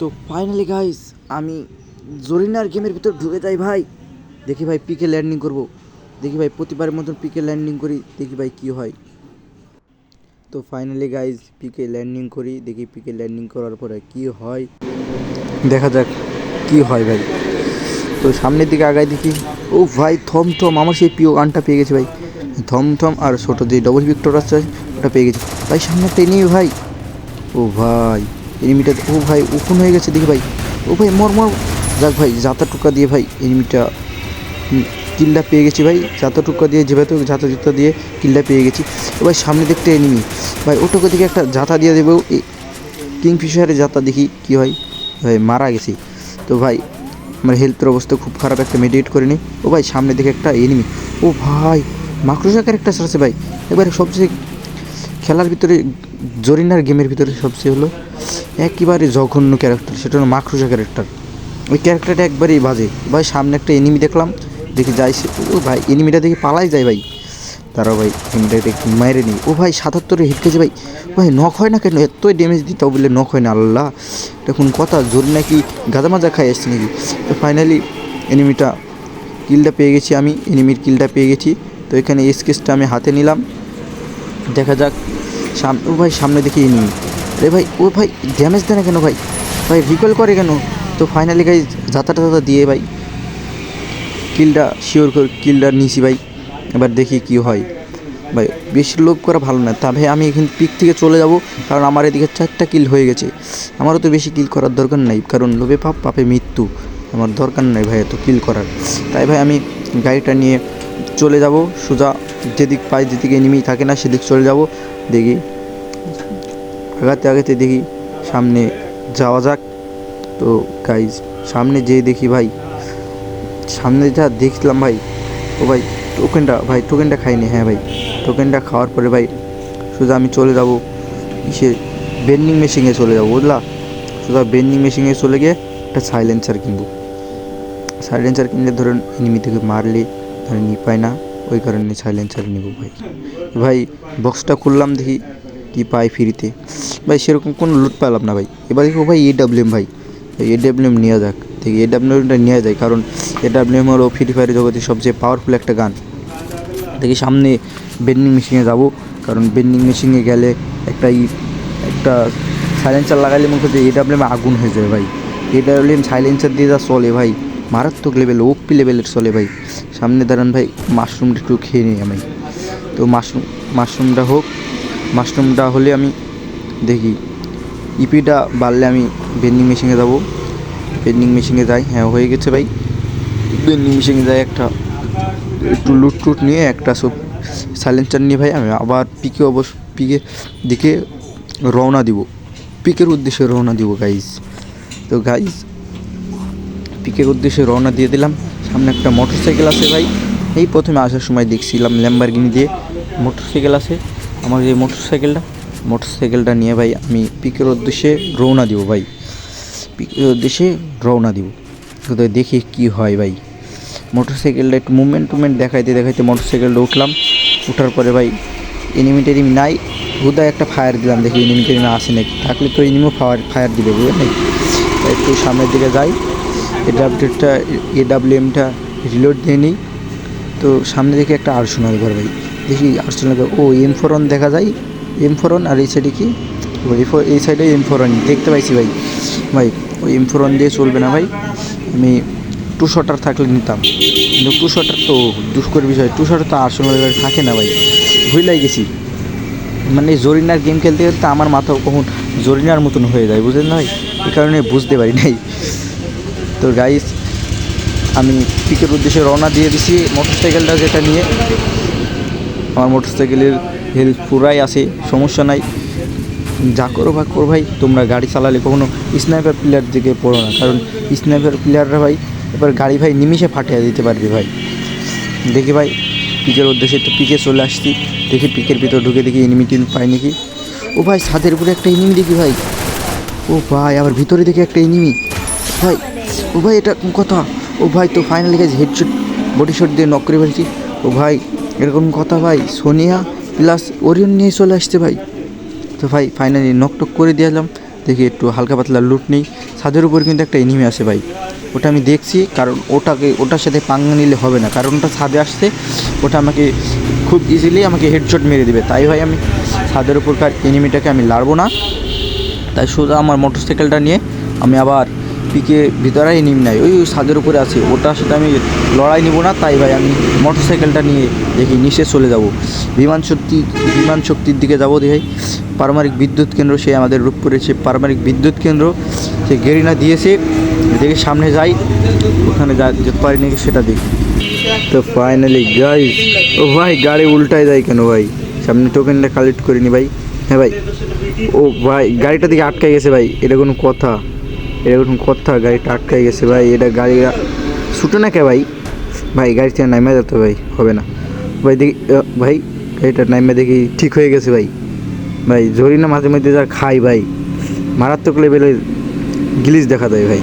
তো finally guys আমি জরিনার গেমের ভিতর ঢুকে যাই ভাই। দেখি ভাই পিকে ল্যান্ডিং করব। দেখি ভাই প্রতিবারের মতন পিকে ল্যান্ডিং করি, দেখি ভাই কি হয়। তো ফাইনালি গাইজ পিকে ল্যান্ডিং করি, দেখি পিকে ল্যান্ডিং করার পরে কি হয়। দেখা যাক কি হয় ভাই। তো সামনের দিকে আগায় দেখি। ও ভাই থম থম আমার সেই প্রিয় গানটা পেয়ে গেছে ভাই। থম থম আর ছোটো যে ডবল ভিক্টর আছে, ওটা পেয়ে গেছি। ভাই সামনে এনিমি ভাই। ও ভাই। এনিমিটা ও ভাই, ওপেন হয়ে গেছে দেখি ভাই। ও ভাই, মর মর। যাক ভাই জাতা টুকা দিয়ে ভাই এনিমিটা কিল্লা পেয়ে গেছি ভাই। জাতা টুকা দিয়ে যেভাবে জাতা জুতা দিয়ে কিল্লা পেয়ে গেছি। ও ভাই, সামনে দেখতে এনিমি। ভাই, ওটুকু দিকে একটা জাতা দিয়ে দেবো। কিংফিশারের জাতা দেখি কি হয়। ভাই, মারা গেছি। তো ভাই, আমার হেলথের অবস্থা খুব খারাপ, একটা মেডিটেট করে নিই ও ভাই, সামনে দিকে একটা এনিমি। ও ভাই মাকড়সা ক্যারেক্টার আছে ভাই। এবারে সবচেয়ে খেলার ভিতরে জরিনার গেমের ভিতরে সবচেয়ে হলো একেবারে জঘন্য ক্যারেক্টার সেটা হলো মাকড়সা ক্যারেক্টার ওই ক্যারেক্টারটা একবারেই বাজে। ভাই, সামনে একটা এনিমি দেখলাম, দেখি যাই সে- ও ভাই এনিমিটা দেখি পালাই যায় ভাই। তারাও ভাই এনিমিটাকে একটু মাইরে নিই। ও ভাই, সাতাত্তরে হিট খেয়েছে ভাই। ভাই নখ হয় না কেন? এতই ড্যামেজ দিতে বলে নখ হয় না, আল্লাহ। দেখুন কথা? জোর নাকি গাদা মাজা খাই আসছে নাকি? তো ফাইনালি এনিমিটা কিলটা পেয়ে গেছি আমি এনিমির কিলটা পেয়ে গেছি। তো এখানে স্কেচটা আমি হাতে নিলাম। দেখা যাক সামনে ও ভাই সামনে দেখি এনিমি আরে ভাই, ও ভাই ড্যামেজ দেয় না কেন ভাই? ভাই রিকল করে কেন? তো ফাইনালি গাই যাতাটা যাতা দিয়ে ভাই। কিলটা শিওর করে কিলটা নিছি ভাই। এবার দেখি কি হয়। ভাই, বেশি লোভ করা ভালো না। তা ভাই, আমি এখান পিক থেকে চলে যাব, কারণ আমার এদিকে চারটা কিল হয়ে গেছে। আমারও তো বেশি কিল করার দরকার নাই, কারণ লোভে পাপ, পাপে মৃত্যু। আমার দরকার নাই ভাই এত কিল করার। তাই ভাই, আমি গাড়িটা নিয়ে চলে যাব, সোজা যেদিক পাই যেদিকে এনিমি থাকে না, সেদিক চলে যাব। দেখি, আগাতে আগাতে দেখি সামনে যাওয়া যাক। তো গাইজ সামনে যেয়ে দেখি ভাই, সামনে যা দেখলাম ভাই, ও ভাই টোকেনটা ভাই টোকেনটা খাইনি হ্যাঁ ভাই টোকেনটা খাওয়ার পরে ভাই, সোজা আমি চলে যাব ইসে বেন্ডিং মেশিনে চলে যাব, বুঝলা? সোজা বেন্ডিং মেশিনে চলে গিয়ে একটা সাইলেন্সার কিনবো। সাইলেন্সার কিনলে ধরুন এনিমি থেকে মারলে, ধরেন নি পায় না। ওই কারণে সাইলেন্সার নিব ভাই। ভাই বক্সটা খুললাম দেখি কি পাই ফ্রিতে। ভাই, সেরকম কোনো লুট পেলাম না ভাই। এবার দেখো ভাই এ ডাব্লিউএম ভাই। এ ডাব্লিউএম নেওয়া যাক। দেখি এ ডাব্লিউএমটা নেওয়া যায়, কারণ এ ডাব্লিউএম হলো ফ্রি ফায়ার জগতে সবচেয়ে পাওয়ারফুল একটা গান দেখি সামনে বেন্ডিং মেশিনে যাব, কারণ বেন্ডিং মেশিনে গেলে একটা ই একটা সাইলেন্সার লাগাইলে মনে হচ্ছে এ ডাব্লিউএম আগুন হয়ে যাবে ভাই। এ ডাব্লিউএম সাইলেন্সার দিয়ে যা চলে ভাই, মারাত্মক লেভেল ওপি লেভেলের চলে ভাই। সামনে দাঁড়ান ভাই, মাশরুমটা একটু খেয়ে নিই আমি। তো মাশরুম, মাশরুমটা হোক, মাশরুমটা হলে আমি দেখি। ইপিটা বাড়লে আমি ভেন্ডিং মেশিনে যাব। বেন্ডিং মেশিনে যাই হ্যাঁ হয়ে গেছে ভাই। বেন্ডিং মেশিনে যাই একটা, একটু লুট টুট নিয়ে, একটা সব সাইলেন্সার নিয়ে ভাই, আমি আবার পিকে অবশ্য, পিকে দিকে রওনা দিব। পিকের উদ্দেশ্যে রওনা দিব গাইজ তো গাইজ পিকের উদ্দেশ্যে রওনা দিয়ে দিলাম। সামনে একটা মোটর সাইকেল আছে ভাই। এই প্রথমে আসার সময় দেখছিলাম ল্যাম্বারগিনি দিয়ে মোটর সাইকেল আছে। আমার যে মোটর সাইকেলটা মোটর সাইকেলটা নিয়ে ভাই আমি পিকের উদ্দেশ্যে রওনা দিব ভাই। পিকের উদ্দেশ্যে রওনা দিব। তো দেখি কি হয় ভাই। মোটর সাইকেলটা একটু মুভমেন্ট টুভমেন্ট দেখাইতে দেখাইতে মোটর সাইকেলটা উঠলাম। উঠার পরে ভাই এনিমি টেনিমি নাই। হুদায় একটা ফায়ার দিলাম, দেখি এনিমি টেনিমি আসে নাকি? থাকলে তো এনিমিও ফায়ার ফায়ার দিবে, বুঝলেন? একটু সামনের দিকে যাই। এডাব্লিউটা এডাব্লিউএমটা রিলোড দিয়ে নিই। তো সামনে দেখি একটা আর্সোনাল ঘর ভাই। দেখি আর্সোনাল ঘর। ও এম ফোরন দেখা যায়। এম ফোরন আর এই সাইডে কি? এই সাইডে এম ফোরন দেখতে পাইছি ভাই। ভাই ওই এম ফোরন দিয়ে চলবে না ভাই। আমি টু শটার থাকলে নিতাম। কিন্তু টু শটার তো দুষ্কর বিষয়। টু শটার তো আর্সোনাল ঘরে থাকে না ভাই। ভুলাই গেছি। মানে জরিনার গেম খেলতে খেলতে আমার মাথা কখন জরিনার মতন হয়ে যায়। বুঝলেন না ভাই? এই কারণে বুঝতে পারি নাই। তো গাইস আমি পিকের উদ্দেশ্যে রওনা দিয়ে দিছি মোটর সাইকেলটা যেটা নিয়ে। আমার মোটর সাইকেলের হেলথ পুরাই আছে, সমস্যা নাই। যা করো ভাগ করো ভাই, তোমরা গাড়ি চালালে কখনো স্নাইপার প্লেয়ার দিকে পড়ো না। কারণ স্নাইপার প্লেয়াররা ভাই, এবার গাড়ি ভাই নিমিষে ফাটিয়ে দিতে পারবে ভাই। দেখি ভাই পিকের উদ্দেশ্যে তো পিকে চলে আসছি। দেখি পিকের ভিতর ঢুকে দেখি এনিমি টিন পাই নাকি। ও ভাই, ছাদের উপরে একটা এনিমি দেখি ভাই। ও ভাই, আবার ভিতরে দেখি একটা এনিমি ভাই ও ভাই এটা কথা ও ভাই তো ফাইনালি গেছে হেডশট বডি শট দিয়ে নক করে ফেলছি। ও ভাই এরকম কথা ভাই, সোনিয়া প্লাস ওরিয়ন নিয়ে চলে আসছে ভাই। তো ভাই ফাইনালি নক টক করে দিলাম দেখি একটু হালকা পাতলা লুট নেই। ছাদের উপর কিন্তু একটা এনিমি আছে ভাই। ওটা আমি দেখছি, কারণ ওটাকে, ওটার সাথে পাঙ্গা নিলে হবে না। কারণ ওটা ছাদে আসছে, ওটা আমাকে খুব ইজিলি আমাকে হেডশট মেরে দেবে। তাই ভাই আমি ছাদের উপরকার এনিমিটাকে আমি লাড়বো না। তাই সোজা আমার মোটরসাইকেলটা নিয়ে আমি আবার পিকে ভিতরে নিম নাই। ওই ছাদের উপরে আছে। ওটার সাথে আমি লড়াই নিব না, তাই ভাই আমি মোটরসাইকেলটা নিয়ে দেখি, নিচে চলে যাব। বিমান শক্তি, বিমান শক্তির দিকে যাব দেখি পারমাণবিক বিদ্যুৎ কেন্দ্র সে আমাদের রূপপুরে সে পারমাণবিক বিদ্যুৎ কেন্দ্র সে গেরিনা দিয়েছে। দেখি সামনে যাই। ওখানে যা যেতে পারি নাকি সেটা দেখি। তো ফাইনালি গাইস ও ভাই গাড়ি উল্টায় যায় কেন ভাই? সামনে টোকেনটা কালেক্ট করিনি ভাই। হ্যাঁ ভাই। ও ভাই, গাড়িটা দিকে আটকাই গেছে ভাই। এটা কোনো কথা। কোনো কথা গাড়িটা আটকাই গেছে ভাই, এটা গাড়ি ছুটে না কে ভাই? ভাই, গাড়ি থেকে নামে যেতে ভাই, হবে না। ভাই, দেখি ভাই, গাড়িটা নামে দেখি ঠিক হয়ে গেছে ভাই। ভাই, জরি না মাঝে মধ্যে যা খাই ভাই। মারাত্মক লেভেলের গিলিস দেখা যায় ভাই।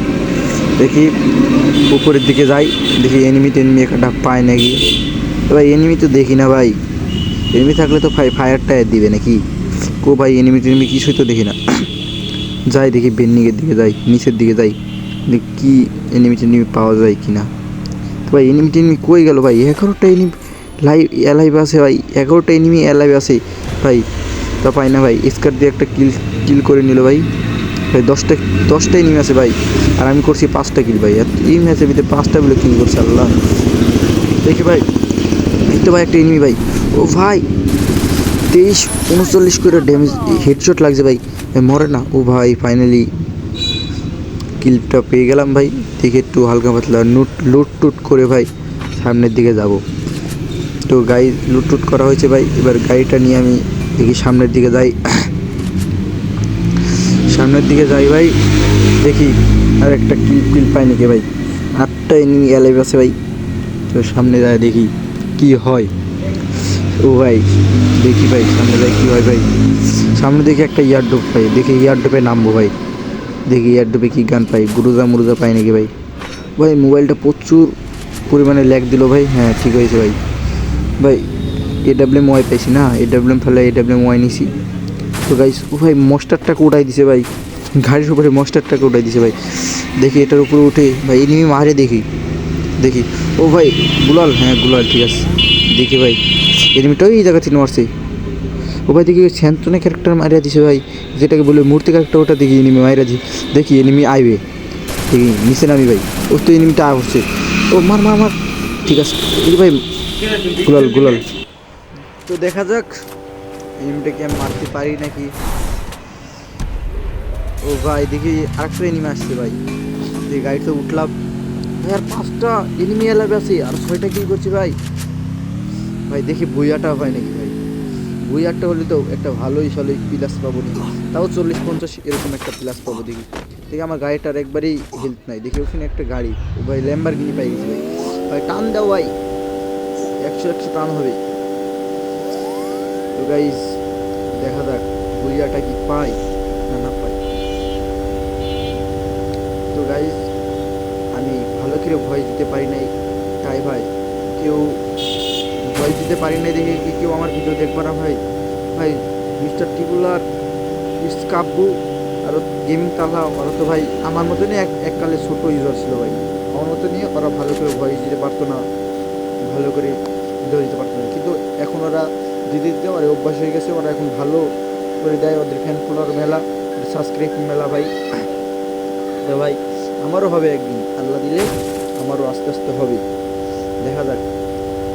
দেখি, উপরের দিকে যাই, দেখি এনিমি টেনিমি একটা পায় নাকি। ভাই এনিমি তো দেখি না ভাই। এনিমি থাকলে তো ভাই ফায়ার টায়ার দিবে নাকি? কো ভাই এনিমি টেনিমি কিছুই তো দেখি না। যাই দেখি বেন্নিকের দিকে যাই, নিচের দিকে যাই কি এনিমি টেনিমি পাওয়া যায় কি না তো ভাই এনিমি টেনিমি কই গেল ভাই? এগারোটা এনিমি লাইভ অ্যালাইভ আছে ভাই, এগারোটা এনিমি অ্যালাইভ আছে। ভাই, তা পাই না ভাই স্কার দিয়ে একটা কিল কিল করে নিল ভাই। ভাই, দশটা দশটা এনিমি আছে ভাই, আর আমি করছি পাঁচটা কিল ভাই। এই ম্যাচের ভিতরে পাঁচটা বলে কিল করছে আল্লাহ। দেখি ভাই তো ভাই একটা এনিমি ভাই। ও ভাই, তেইশ, উনচল্লিশ করে ড্যামেজ হেডশট লাগছে ভাই। মরে না। ও ভাই ফাইনালি কিলটা পেয়ে গেলাম ভাই। দেখে একটু হালকা পাতলা নুট, লুট টুট করে ভাই সামনের দিকে যাব। তো গাড়ি লুট টুট করা হয়েছে ভাই। এবার গাড়িটা নিয়ে আমি দেখি সামনের দিকে যাই। সামনের দিকে যাই ভাই। দেখি আর একটা কিল কিল পাই নাকি ভাই। আটটা এনিমি অ্যালাইভ আছে ভাই। তো সামনে যায় দেখি কি হয়। ও ভাই, দেখি ভাই, সামনে ভাই কী হয় ভাই। সামনে দেখি একটা ইয়ারডোপ পাই দেখি ইয়ারডোপে নামবো ভাই। দেখি ইয়ারডোপে কী গান পাই, গুরুজা মুরুজা পাই নাকি ভাই? ভাই, মোবাইলটা প্রচুর পরিমাণে ল্যাগ দিল ভাই। হ্যাঁ ঠিক হয়েছে ভাই। ভাই এ ডাব্লিউএম ওয়াই পাইছি না? এ ডাব্লিউএম ফেলে এ ডাব্লিউএম ওয়াই নিছি। তো গাইস ও ভাই মস্টারটাকে উঠাই দিছে ভাই। গাড়ির উপরে মস্টারটাকে উঠাই দিছে ভাই। দেখি এটার উপরে উঠে, ভাই এনিমি মারে দেখি। দেখি। ও ভাই, গুলাল হ্যাঁ গুলাল, ঠিক আছে। দেখি ভাই। এনিমিটা ওই জায়গা থেকে মারছে ও ভাই দেখি স্যান্তনে ক্যারেক্টার মারিয়া দিছে ভাই। যেটাকে বলে মূর্তি ক্যারেক্টার ওটা দেখি এনিমি মারিয়া দিছে। দেখি এনিমি আইবে। দেখি নিচে নামি ভাই? ও তো এনিমিটা আসছে। ও, মার মার মার। ঠিক আছে। দেখি ভাই, গুলাল গুলাল। তো দেখা যাক এনিমিটাকে আমি মারতে পারি নাকি? ও ভাই, দেখি আরেকটা এনিমি আসছে ভাই। দেখি গাড়িতে উঠলাম। ভাই, আর পাঁচটা এনিমি এলাবে আছে। আর ছয়টা কি করছি ভাই? ভাই, দেখি ভুইয়াটা হয় নাকি ভাই? বইয়ারটা হলে তো একটা ভালোই সলই প্লাস পাবো নি তাও চল্লিশ পঞ্চাশ এরকম একটা প্লাস পাবো দেখি। দেখি আমার গাড়িটার একবারেই হেল্প নাই। দেখি ওখানে একটা গাড়ি। ভাই ল্যাম্বার কিনে পাই গেছি ভাই। ভাই, টান দাও ভাই। একশো একশো টান হবে। তো গাইজ দেখা যাক বুড়িয়াটা কি পাই না না পাই তো গাইজ আমি ভালো করে ভয় দিতে পারি নাই। তাই ভাই, কেউ ভয় দিতে পারি নাই দেখে কি কেউ আমার ভিডিও দেখবে না ভাই ভাই মিস্টার টিপুলার কাব্বু, আর গেমিং তালা, ওরা তো ভাই আমার মতনই এক, এককালে ছোট ইউজার ছিল ভাই। আমার মতনই ওরা ভালো করে ভয় দিতে পারতো না, ভালো করে ভিডিও দিতে পারতো না। কিন্তু এখন ওরা দিতে দিতে, ওরা অভ্যাস হয়ে গেছে, ওরা এখন ভালো করে দেয় ওদের ফ্যান ফলোয়ার মেলা সাবস্ক্রাইব মেলা ভাই। তো ভাই, আমারও হবে একদিন, আল্লাহ দিলে আমারও আস্তে আস্তে হবে। দেখা যাক।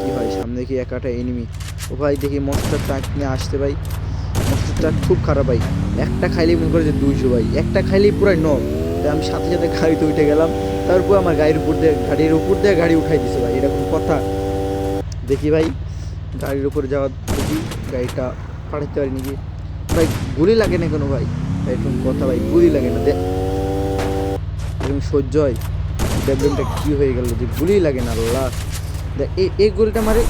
কি হয়? সামনে কি একাটা এনিমি ও ভাই, দেখি মস্টার ট্রাক নিয়ে আসতে ভাই। মস্টার ট্রাক খুব খারাপ ভাই। একটা খাইলেই মনে করে যে দুইশো ভাই। একটা খাইলেই পুরাই ন তাই আমি সাথে সাথে গাড়িতে উঠে গেলাম। তারপর আমার গাড়ির উপর দিয়ে, গাড়ির উপর দিয়ে গাড়ি উঠাই দিছে ভাই। এরকম কথা। দেখি ভাই, গাড়ির উপরে যাওয়া দেখি, গাড়িটা পাঠাতে পারি নাকি? ভাই, গুলি লাগে না কোনো ভাই? এরকম কথা ভাই, গুলি লাগে না। দেখ এরকম সহ্য হয়। ডেভেলপটা কী হয়ে গেল যে গুলি লাগে না দেখ এই এই গুলিটা মারে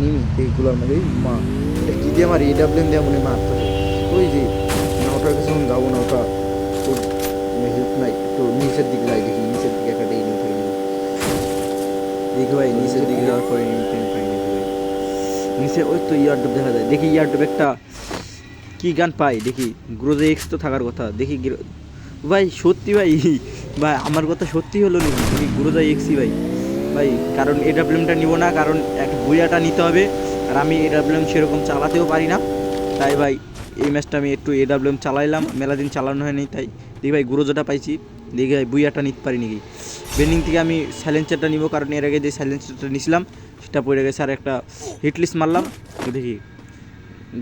নিমি এইগুলোর মধ্যে মা এটা কী দিয়ে মারি এই ডাবলেন দিয়ে মনে মারতে ওই যে না ওটার কাছে যাব না ওটা ওর হেল্প নাই একটু নিচের দিকে লাই দেখি নিচের দিকে একটা এনিমি থাকে দেখি ভাই নিচের দিকে যাওয়ার পরে টেন পাই নাকি নিচে ওই তো ইয়ারডোপ দেখা যায় দেখি ইয়ারডোপ একটা কি গান পাই দেখি গ্রোজে এক্স তো থাকার কথা দেখি ভাই সত্যি ভাই ভাই আমার কথা সত্যি হলো নাকি? দেখি গ্রোজা এক্সই ভাই। ভাই, কারণ এ ডাব্লিউএমটা নিব না, কারণ এক বুয়াটা নিতে হবে, আর আমি এ ডাব্লিউএম সেরকম চালাতেও পারি না। তাই ভাই, এই ম্যাচটা আমি একটু এ ডাব্লিউএম চালাইলাম, মেলা দিন চালানো হয়নি, তাই দেখি ভাই গুরোজোটা পাইছি, দেখি ভাই বুইয়াটা নিতে পারি নাকি। বেন্ডিং থেকে আমি সাইলেন্সারটা নিব, কারণ এর আগে যে সাইলেন্সারটা নিছিলাম, সেটা পড়ে গেছে, আর একটা হিটলিস মারলাম, দেখি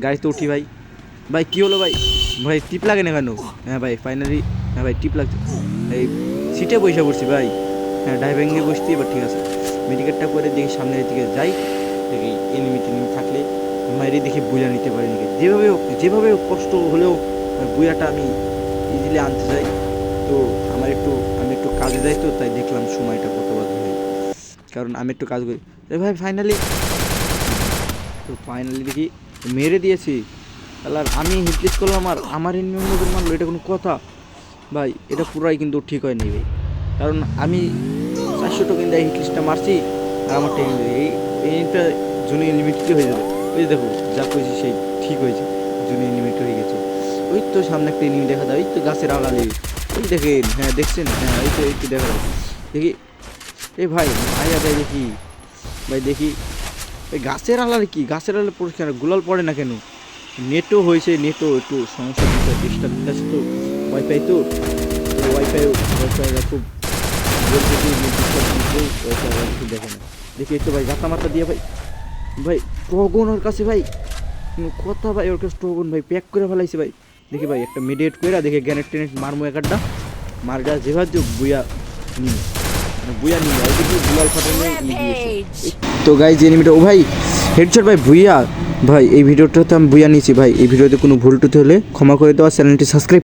গাড়িতে উঠি ভাই। ভাই, কী হলো ভাই? ভাই, টিপ লাগে না কেন? হ্যাঁ ভাই ফাইনালি হ্যাঁ ভাই, টিপ লাগছে। এই সিটে বসে পড়ছি ভাই। হ্যাঁ ড্রাইভিংয়ে বসছি, এবার ঠিক আছে। মেডিকেটটা করে দেখি সামনের দিকে যাই, দেখি এনিমি টেনিমি থাকলে মাইরে দেখি বুয়া নিতে পারি নাকি। যেভাবে যেভাবে কষ্ট হলেও বুয়াটা আমি ইজিলি আনতে চাই তো আমার একটু, আমি একটু কাজে যাই তো, তাই দেখলাম সময়টা কত বাজে হয় কারণ আমি একটু কাজ করি। ভাই ফাইনালি তো ফাইনালি দেখি মেরে দিয়েছি। আর আমি হিটলিস্ট করলাম, আর আমার নজর মারলো, এটা কোনো কথা? ভাই, এটা পুরাই কিন্তু ঠিক হয়নি ভাই। কারণ আমি চারশো টোকেন দিয়ে হিটলিস্টটা মারছি আর আমার টেন এই এইটা জুনি লিমিটেড হয়ে যাবে। ওই দেখো, যা করেছি সেই ঠিক হয়েছে। জুনি লিমিট হয়ে গেছে। ওই তো সামনে একটা এনিমি দেখা যায় ওই তো গাছের আড়ালে। ওই দেখেন হ্যাঁ দেখছেন? হ্যাঁ ওই তো তো দেখা যায় দেখি। এই ভাই, আয়া যায় দেখি। ভাই, দেখি। এই গাছের আলার কি? গাছের আলার পরিষ্কার গুলাল পড়ে না কেন? নেটও হয়েছে, নেটও একটু সমস্যা দিতে ডিস্টার্ব দিতেছে তো। ওয়াইফাই তো? ওয়াইফাই ওয়াইফাই খুব কি কিছু দেখে দেখি একটু ভাই গাতা মাথা দিয়ে ভাই। ভাই টগন ওর কাছে ভাই। কথা ভাই, ওর কাছে টগন ভাই, প্যাক করে ফেলাইছে ভাই। দেখি ভাই, একটা মিডিয়েট করে দেখি গ্যানেট টেনেট মারমো একটা মারটা যেভাবে বুয়া নিয়ে। মানে বুয়া নিয়ে ওই দিকে গুলাল ফাটানো তো গাইজ এনিমিটা ও ভাই হেডশট ভাই, ভুইয়া। ভাই, এই ভিডিওটাতে আমি বুয়া নিয়েছি ভাই। এই ভিডিওতে কোনো ভুল টুতে হলে ক্ষমা করে দেওয়া চ্যানেলটি সাবস্ক্রাইব